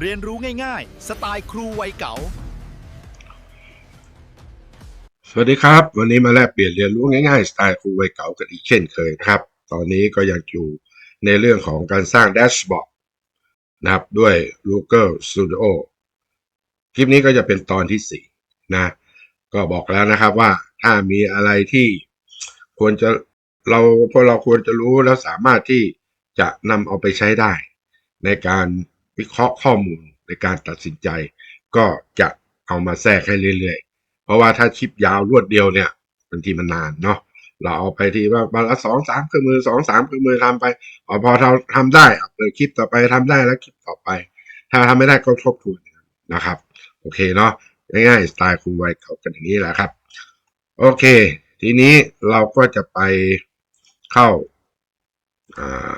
เรียนรู้ง่ายๆ สไตล์ครูวัยเก๋าสวัสดีครับ วันนี้มาแลกเปลี่ยนเรียนรู้ง่ายๆ สไตล์ครูวัยเก่ากันอีกเช่นเคยนะครับ ตอนนี้ก็ยังอยู่ในเรื่องของการสร้างแดชบอร์ดนะครับด้วย Looker Studio คลิปนี้ก็จะเป็นตอนที่ 4 นะ ก็บอกแล้วนะครับว่าถ้ามีอะไรที่ควรจะเราพวกเราควรจะรู้แล้วสามารถที่จะนำเอาไปใช้ได้ ในการ วิเคราะห์ข้อมูลในการตัดสินใจ ก็จะเอามาแทรกให้เรื่อยๆ เพราะว่าถ้าคลิปยาวรวดเดียวเนี่ยบางทีมันนานเนาะเราเอาไปทีว่าวันละสองสามเครื่องมือสองสามเครื่องมือทำไปอพอเราทำได้เอาเปิดคลิปต่อไปทำได้แล้วคลิปต่อไป ถ้าทำไม่ได้ก็ทบทวนนะครับ โอเคเนาะง่ายๆสไตล์ครูไว้เขากันอย่างนี้แหละครับ โอเค ทีนี้เราก็จะไปเข้าอ่า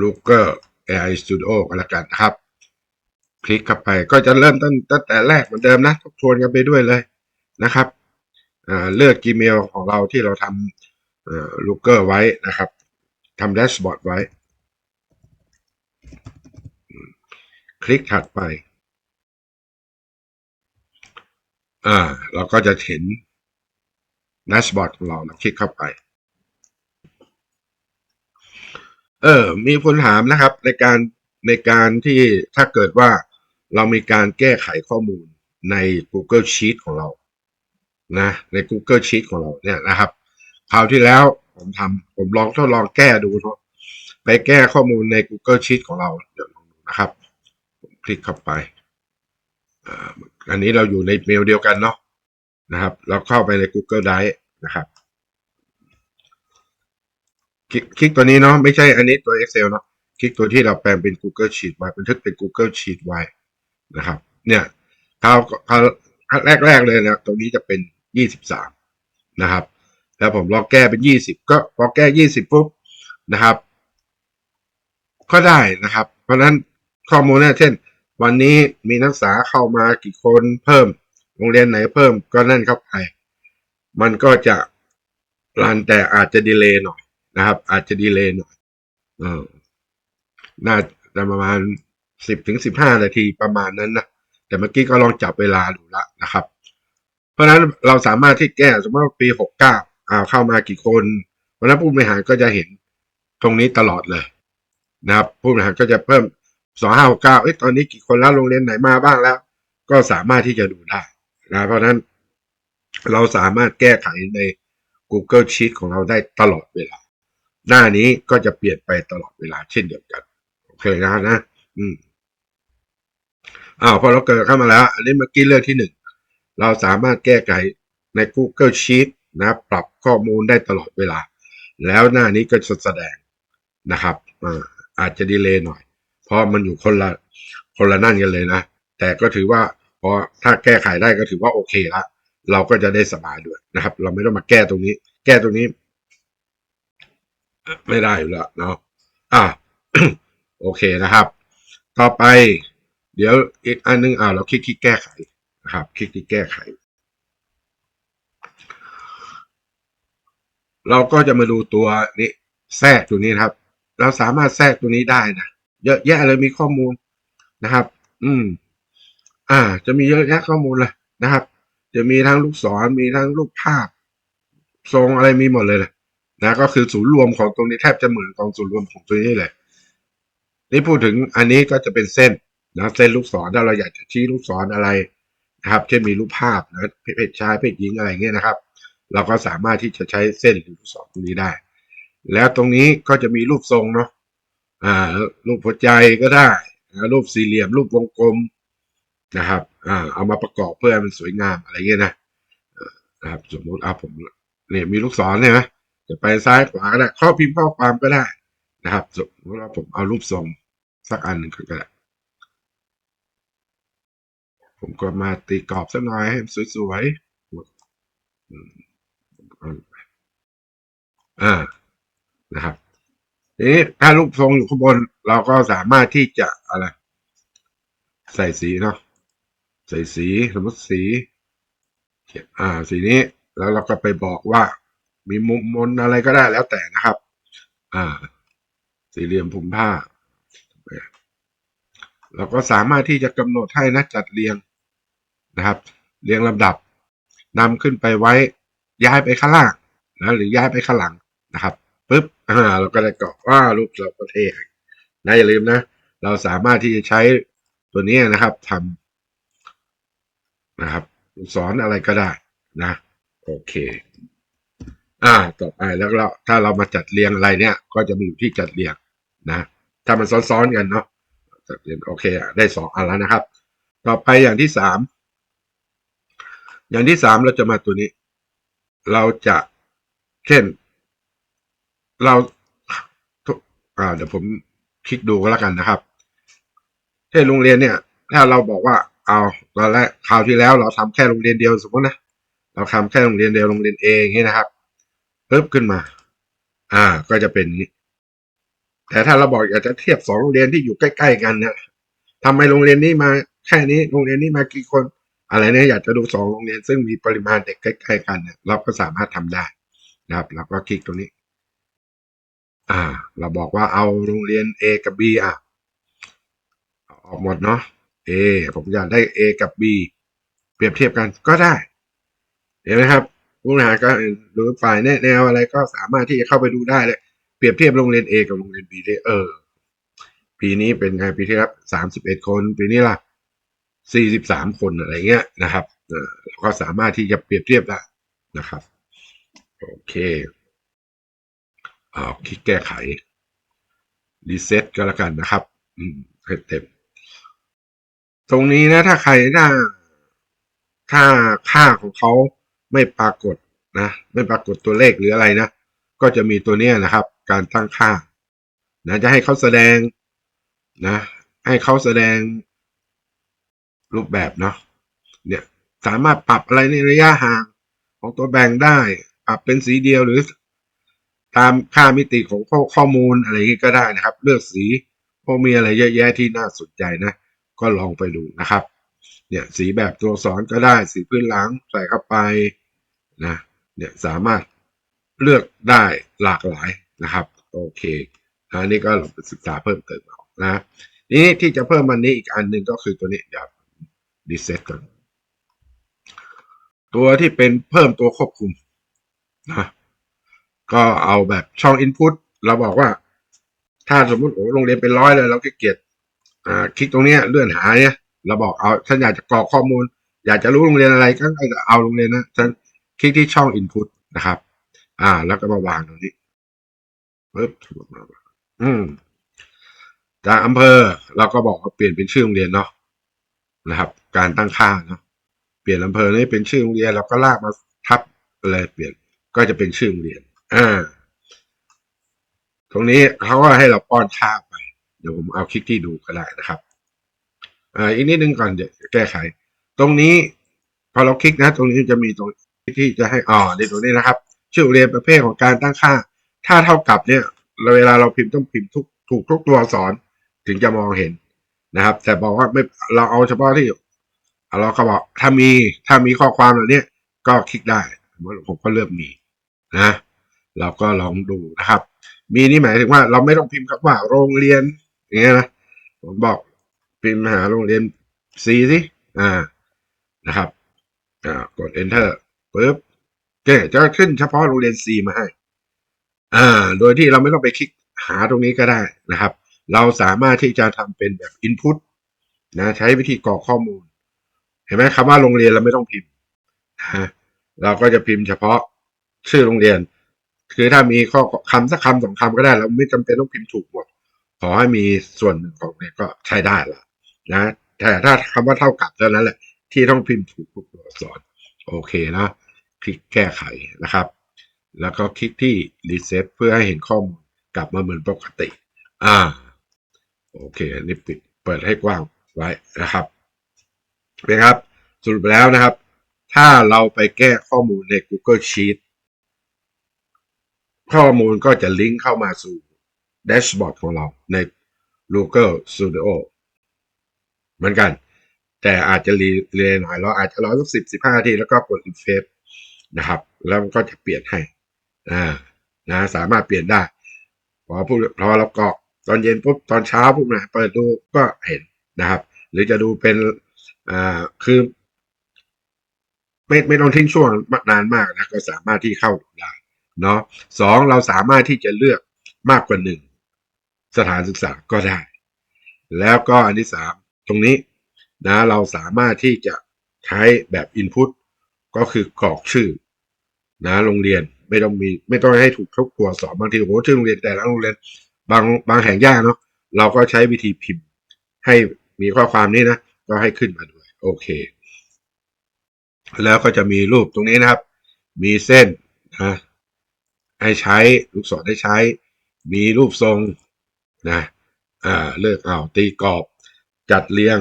Looker AI Studio กันละกันนะครับ คลิกเข้าไป ก็จะเริ่มต้นตั้งแต่แรกเหมือนเดิมนะทบทวนกันไปด้วยเลยนะครับเลือก Gmail ของเราที่เราทำเอ่อ Looker ไว้นะครับทำแดชบอร์ดไว้ คลิกถัดไปอ่าเราก็จะเห็นแดชบอร์ดของเราเราคลิกเข้าไป เออ มีคนถามนะครับในการในการที่ถ้าเกิดว่า เรามีการแก้ไขข้อมูลใน Google Sheet ของเรา นะ ใน Google Sheet ของเราเนี่ยนะครับ คราวที่แล้วผมทำผมลองทดลองแก้ดูเนาะไปแก้ข้อมูลใน Google Sheet ของเราเดี๋ยวลองดูนะครับ ผมคลิกเข้าไปอ,าอันนี้เราอยู่ในเมลเดียวกันเนาะนะครับ เราเข้าไปใน Google Drive นะครับ คลิกคลิกตัวนี้เนาะไม่ใช่อันนี้ตัว Excel เนาะคลิกตัวที่เราแปลงเป็น Google Sheet ไว้บันทึกเป็น Google Sheet ไว้ นะครับ เนี่ยคราวคราวแรกๆเลยนะตรงนี้จะเป็น23นะครับ แล้วผมลองแก้เป็น20ก็พอแก้20ปุ๊บนะครับ ก็ได้นะครับ เพราะฉะนั้นข้อมูลเนี่ยเช่น วันนี้มีนักศึกษาเข้ามากี่คนเพิ่มโรงเรียนไหนเพิ่มก็นั่นเข้าไป มันก็จะรันแต่อาจจะดีเลย์หน่อยนะครับ อาจจะดีเลย์หน่อยเออน่าจะประมาณ สิบถึงสิบห้านาทีประมาณนั้นนะแต่เมื่อกี้ก็ลองจับเวลาดูละนะครับ เพราะฉะนั้นเราสามารถที่แก้สมมติว่าปีหกเก้าอ่าเข้ามากี่คนเพราะฉะนั้นผู้บริหารก็จะเห็นตรงนี้ตลอดเลยนะครับ ผู้บริหารก็จะเพิ่มสองห้าหกเก้าเอ้ยตอนนี้กี่คนแล้วโรงเรียนไหนมาบ้างแล้ว ก็สามารถที่จะดูได้นะเพราะฉะนั้นเราสามารถแก้ไขใน Google Sheet ของเราได้ตลอดเวลา หน้านี้ก็จะเปลี่ยนไปตลอดเวลาเช่นเดียวกัน โอเคนะนะ อืม อ้าวพอเราเกิดเข้ามาแล้ว อันนี้เมื่อกี้เรื่องที่หนึ่งเราสามารถแก้ไขใน Google Sheet นะปรับข้อมูลได้ตลอดเวลา แล้วหน้านี้ก็จะแสดงนะครับอาอาจจะดีเลย์หน่อย เพราะมันอยู่คนละคนละนั่นกันเลยนะ แต่ก็ถือว่าพอถ้าแก้ไขได้ก็ถือว่าโอเคละเราก็จะได้สบายด้วยนะครับ เราไม่ต้องมาแก้ตรงนี้ แก้ตรงนี้ ไม่ได้อยู่แล้วเนาะอ่าโอเคนะครับ ต่อไป เดี๋ยวอีกอันนึงอ่าเราคลิกที่แก้ไขนะครับ คลิกที่แก้ไข เราก็จะมาดูตัวนี้แทรกตัวนี้นครับ เราสามารถแทรกตัวนี้ได้นะเยอะแยะเลยมีข้อมูลนะครับ อืม อ่า จะมีเยอะแยะข้อมูลเลยนะครับ จะมีทั้งลูกศรมีทั้งรูปภาพ ทรงอะไรมีหมดเลยนะนะก็คือศูนย์รวมของตรงนี้แทบจะเหมือนกองศูนย์รวมของตัวนี้เลย นี่พูดถึงอันนี้ก็จะเป็นเส้น นะเส้นลูกศรถ้าเราอยากจะชี้ลูกศรอะไรนะครับเช่นมีรูปภาพนะเพศชายเพศหญิงอะไรเงี้ยนะครับ เราก็สามารถที่จะใช้เส้นหรือลูกศรตรงนี้ได้ แล้วตรงนี้ก็จะมีรูปทรงเนาะอ่ารูปหัวใจก็ได้นะรูปสี่เหลี่ยม รูปวงกลมนะครับอ่าเอามาประกอบเพื่อให้มันสวยงามอะไรเงี้ยนะนะครับสมมติเอาผมเนี่ยมีลูกศรเนี่ยนะจะไปซ้ายขวาก็ได้ข้อพิมพ์ข้อความก็ได้นะครับสมมติว่าผมเอารูปทรงสักอันหนึ่งก็ได้ ผมก็มาตีกรอบสักหน่อยให้มันสวยๆอ่านะครับนี้ถ้ารูปทรงอยู่ข้างบน เราก็สามารถที่จะอะไร ใส่สีเนาะใส่สีสมมติสีอ่า สีนี้ แล้วเราก็ไปบอกว่ามีมุมมนอะไรก็ได้แล้วแต่นะครับ อ่า สี่เหลี่ยมพุ่มผ้า เราก็สามารถที่จะกำหนดให้นะจัดเรียง นะครับ เรียงลำดับนำขึ้นไปไว้ ย้ายไปข้างล่างนะหรือย้ายไปข้างหลังนะครับปุ๊บอ่าเราก็ได้เกรอกว่ารูปเราประเทศนะอย่าลืมนะ เราสามารถที่จะใช้ตัวนี้นะครับทำนะครับลูกศรอะไรก็ได้นะโอเคอ่าต่อไปแล้วเราถ้าเรามาจัดเรียงอะไรเนี่ย ก็จะมีอยู่ที่จัดเรียงนะ ถ้ามันซ้อนๆกันเนาะจัดเรียงโอเคอะได้สองอันแล้วนะครับ ต่อไปอย่างที่สาม อย่างที่สามเราจะมาตัวนี้ เราจะเช่น เราอ่าเดี๋ยวผมคลิกดูก็แล้วกันนะครับเช่นโรงเรียนเนี่ย ถ้าเราบอกว่าเอาตอนแรกคราวที่แล้วเราทำแค่โรงเรียนเดียวสมมตินะเราทำแค่โรงเรียนเดียวโรงเรียนเองนี้นะครับปึ๊บขึ้นมา อ่า ก็จะเป็นนี้ แต่ถ้าเราบอกอยากจะเทียบสองโรงเรียนที่อยู่ใกล้ ๆ กันเนี่ยทำไมโรงเรียนนี้มาแค่นี้โรงเรียนนี้มากี่คน อะไรเนี่ยอยากจะดูสองโรงเรียนซึ่งมีปริมาณเด็กใกล้ๆกันเนี่ยเราก็สามารถทำได้นะครับเราก็คลิกตรงนี้ อ่า เราบอกว่าเอาโรงเรียน A กับ B อะออกหมดเนาะ A ผมอยากได้ A กับ B เปรียบเทียบกันก็ได้ เห็นไหมครับผู้บริหารก็หรือฝ่ายแนะแนวอะไรก็สามารถที่จะเข้าไปดูได้เลย เปรียบเทียบโรงเรียน A กับโรงเรียน B ได้เออ ปีนี้เป็นไงปีที่แล้วสามสิบเอ็ดคน ปีนี้ล่ะ สี่สิบสามคนอะไรเงี้ยนะครับเออเราก็สามารถที่จะเปรียบเทียบได้นะครับ โอเคเอาคลิกแก้ไข รีเซ็ตก็แล้วกันนะครับ อืมให้เต็ม ตรงนี้นะ ถ้าใครถ้าถ้าค่าของเขาไม่ปรากฏนะ ไม่ปรากฏตัวเลขหรืออะไรนะ ก็จะมีตัวเนี้ยนะครับ การตั้งค่า นะ จะให้เขาแสดงนะ ให้เขาแสดง รูปแบบเนาะเนี่ยสามารถปรับอะไรในระยะห่างของตัวแบ่งได้ ปรับเป็นสีเดียวหรือ ตามค่ามิติของข้อขอมูลอะไรนี้ก็ได้นะครับ เลือกสีพวกมีอะไรเยอะแยะที่น่าสนใจนะ ก็ลองไปดูนะครับ เนี่ยสีแบบตัวสอนก็ได้สีพื้นหลังใส่เข้าไปนะเนี่ยสามารถเลือกได้หลากหลายนะครับ โอเคอันนี้ก็ลองศึกษาเพิ่มเติมเอานะนี้ที่จะเพิ่มมันนี้อีกอันหนึ่งก็คือตัวนี้เดี๋ยว ดีเซตก่อนตัวที่เป็นเพิ่มตัวควบคุมนะก็เอาแบบช่อง Input เราบอกว่า ถ้าสมมติโอ้โรงเรียนเป็นร้อยเลยเราขี้เกียจอ่าคลิกตรงเนี้ยเลื่อนหาเนี่ยเราบอกเอาฉันอยากจะกรอกข้อมูล อยากจะรู้โรงเรียนอะไรก็จะเอาโรงเรียนนะฉันคลิกที่ช่อง Input นะครับ อ่า แล้วก็มาวางตรงนี้ปึ๊บอืมจากอำเภอเราก็บอกว่าเปลี่ยนเป็นชื่อโรงเรียนเนาะ นะครับ การตั้งค่าเนาะเปลี่ยนอำเภอนี่เป็นชื่อโรงเรียนเราก็ลากมาทับเลยเปลี่ยนก็จะเป็นชื่อโรงเรียนอ่าตรงนี้เขาก็ให้เราป้อนค่าไป เดี๋ยวผมเอาคลิกที่ดูก็ได้นะครับอ่าอีกนิดนึงก่อนเดี๋ยวแก้ไข ตรงนี้พอเราคลิกนะ ตรงนี้จะมีตรงที่จะให้อ๋อในตรงนี้นะครับ ชื่อโรงเรียนประเภทของการตั้งค่า ถ้าเท่ากับเนี่ยเวลาเราพิมพ์ต้องพิมพ์ทุกถูกทุกตัวอักษรถึงจะมองเห็น นะครับ แต่บอกว่าไม่เราเอาเฉพาะที่เราก็บอกถ้ามีถ้ามีข้อความเหล่านี้ก็คลิกได้ผมก็เลือกมีนะเราก็ลองดูนะครับ มีนี่หมายถึงว่าเราไม่ต้องพิมพ์คำว่าโรงเรียนอย่างเงี้ยนะผมบอกพิมพ์หาโรงเรียน C สิอ่านะครับอ่ากด enter ปุ๊บเจ๊จะขึ้นเฉพาะโรงเรียน C มาให้ อ่า โดยที่เราไม่ต้องไปคลิกหาตรงนี้ก็ได้นะครับ เราสามารถที่จะทำเป็นแบบ input นะใช้วิธีกรอกข้อมูล เห็นไหมคำว่าโรงเรียนเราไม่ต้องพิมพ์นะเราก็จะพิมพ์เฉพาะชื่อโรงเรียน คือถ้ามีข้อคำสักคำสองคำก็ได้ เราไม่จำเป็นต้องพิมพ์ถูกหมด ขอให้มีส่วนหนึ่งของเนี่ยก็ใช้ได้ละนะแต่ถ้าคำว่าเท่ากับเท่านั้นแหละ ที่ต้องพิมพ์ถูกทุกตัวอักษรโอเคนะคลิกแก้ไขนะครับ แล้วก็คลิกที่ reset เพื่อให้เห็นข้อมูลกลับมาเหมือนปกติ อ่า โอเคอันนี้ปิดเปิดให้กว้างไว้นะครับเป็นครับ สรุปแล้วนะครับ ถ้าเราไปแก้ข้อมูลใน Google Sheet ข้อมูลก็จะลิงก์เข้ามาสู่แดชบอร์ดของเราใน Google Studio เหมือนกัน แต่อาจจะรีเรียนหน่อยเราอาจจะรอสักสิบสิบห้านาทีแล้วก็กด refresh นะครับ แล้วมันก็จะเปลี่ยนให้อ่านะสามารถเปลี่ยนได้ พอพูดพอเรากรอก ตอนเย็นปุ๊บตอนเช้าปุ๊บนะเปิดดูก็เห็นนะครับ หรือจะดูเป็นอ่าคือ ไม่ไม่ต้องทิ้งช่วงนานมากนะก็สามารถที่เข้าได้เนาะสองเราสามารถที่จะเลือกมากกว่าหนึ่งสถานศึกษาก็ได้ แล้วก็อันที่สามตรงนี้นะเราสามารถที่จะใช้แบบ Input ก็คือกรอกชื่อ นะโรงเรียนไม่ต้องมีไม่ต้องให้ถูกทุกตัวสอบบางทีโอ้โหชื่อโรงเรียนแต่ละโรงเรียน บางบางแห่งยากเนาะเราก็ใช้วิธีพิมพ์ ให้มีข้อความนี้นะ ก็ให้ขึ้นมาด้วย โอเค แล้วก็จะมีรูปตรงนี้นะครับ มีเส้นนะให้ใช้ลูกศรให้ใช้ มีรูปทรงนะอ่าเลือกเอาตีกรอบ จัดเรียง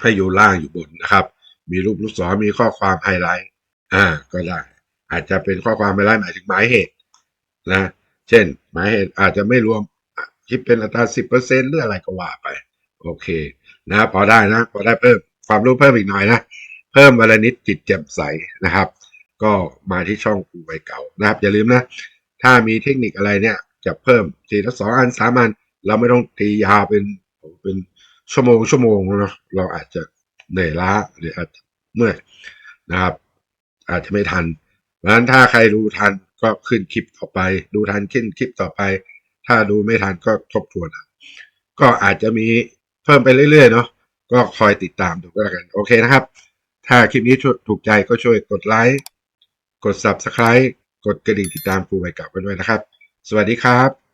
ให้อยู่ล่างอยู่บนนะครับ มีรูปลูกศรมีข้อความไฮไลท์อ่าก็ได้อาจจะเป็นข้อความไฮไลท์หมายถึงหมายเหตุนะ เช่น หมายเหตุอาจจะไม่รวมคิดเป็นอัตราสิบเปอร์เซ็นต์หรืออะไรก็ว่าไป โอเค นะพอได้นะ พอได้เพิ่มความรู้เพิ่มอีกหน่อยนะ เพิ่มวลนิดจิตแจ่มใสนะครับ ก็มาที่ช่องครูใบเก่านะครับ อย่าลืมนะ ถ้ามีเทคนิคอะไรเนี่ย จะเพิ่มทีละสองอันสามอัน เราไม่ต้องตียาวเป็นเป็นชั่วโมงชั่วโมงเนาะเราอาจจะเหนื่อยล้าหรืออาจจะเมื่อยนะครับ อาจจะไม่ทันเพราะฉะนั้นถ้าใครดูทัน ก็ขึ้นคลิปต่อไป ดูทันขึ้นคลิปต่อไป ถ้าดูไม่ทันก็ทบทวนก็อาจจะมีเพิ่มไปเรื่อยๆเนาะก็คอยติดตามดูก็แล้วกัน โอเคนะครับ ถ้าคลิปนี้ถูกใจก็ช่วยกดไลค์กด Subscribe กดกระดิ่งติดตามครูใบเก่ากันด้วยนะครับ สวัสดีครับ